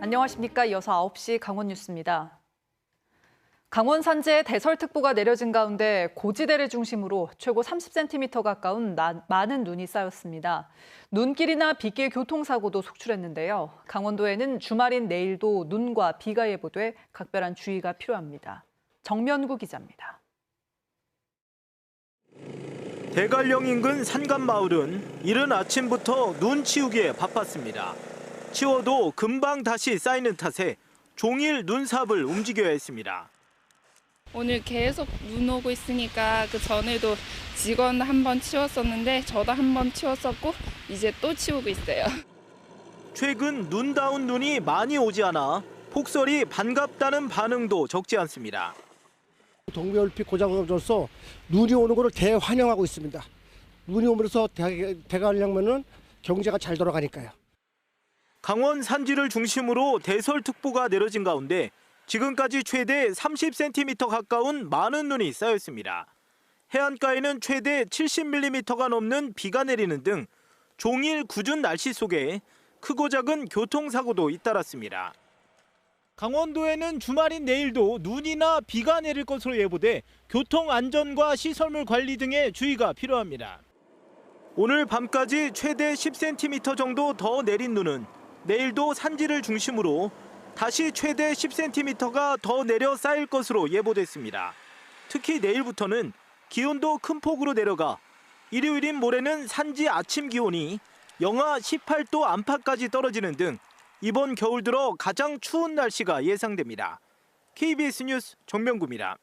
안녕하십니까. 이어서 9시 강원 뉴스입니다. 강원 산지에 대설특보가 내려진 가운데 고지대를 중심으로 최고 30cm 가까운 나- 많은 눈이 쌓였습니다. 눈길이나 빗길 교통사고도 속출했는데요. 강원도에는 주말인 내일도 눈과 비가 예보돼 각별한 주의가 필요합니다. 정면구 기자입니다. 대관령 인근 산간마을은 이른 아침부터 눈 치우기에 바빴습니다. 치워도 금방 다시 쌓이는 탓에 종일 눈삽을 움직여야 했습니다. 오늘 계속 눈 오고 있으니까 그 전에도 직원 한 번 치웠었는데 저도 한 번 치웠었고 이제 또 치우고 있어요. 최근 눈다운 눈이 많이 오지 않아 폭설이 반갑다는 반응도 적지 않습니다. 동계올림픽 고장으로서 눈이 오는 것을 대환영하고 있습니다. 눈이 오면서 대- 대관령면은 경제가 잘 돌아가니까요. 강원 산지를 중심으로 대설특보가 내려진 가운데 지금까지 최대 30cm 가까운 많은 눈이 쌓였습니다. 해안가에는 최대 70mm가 넘는 비가 내리는 등 종일 궂은 날씨 속에 크고 작은 교통사고도 잇따랐습니다. 강원도에는 주말인 내일도 눈이나 비가 내릴 것으로 예보돼 교통 안전과 시설물 관리 등에 주의가 필요합니다. 오늘 밤까지 최대 10cm 정도 더 내린 눈은 내일도 산지를 중심으로 다시 최대 10cm가 더 내려 쌓일 것으로 예보됐습니다. 특히 내일부터는 기온도 큰 폭으로 내려가 일요일인 모레는 산지 아침 기온이 영하 18도 안팎까지 떨어지는 등 이번 겨울 들어 가장 추운 날씨가 예상됩니다. KBS 뉴스 정명구입니다.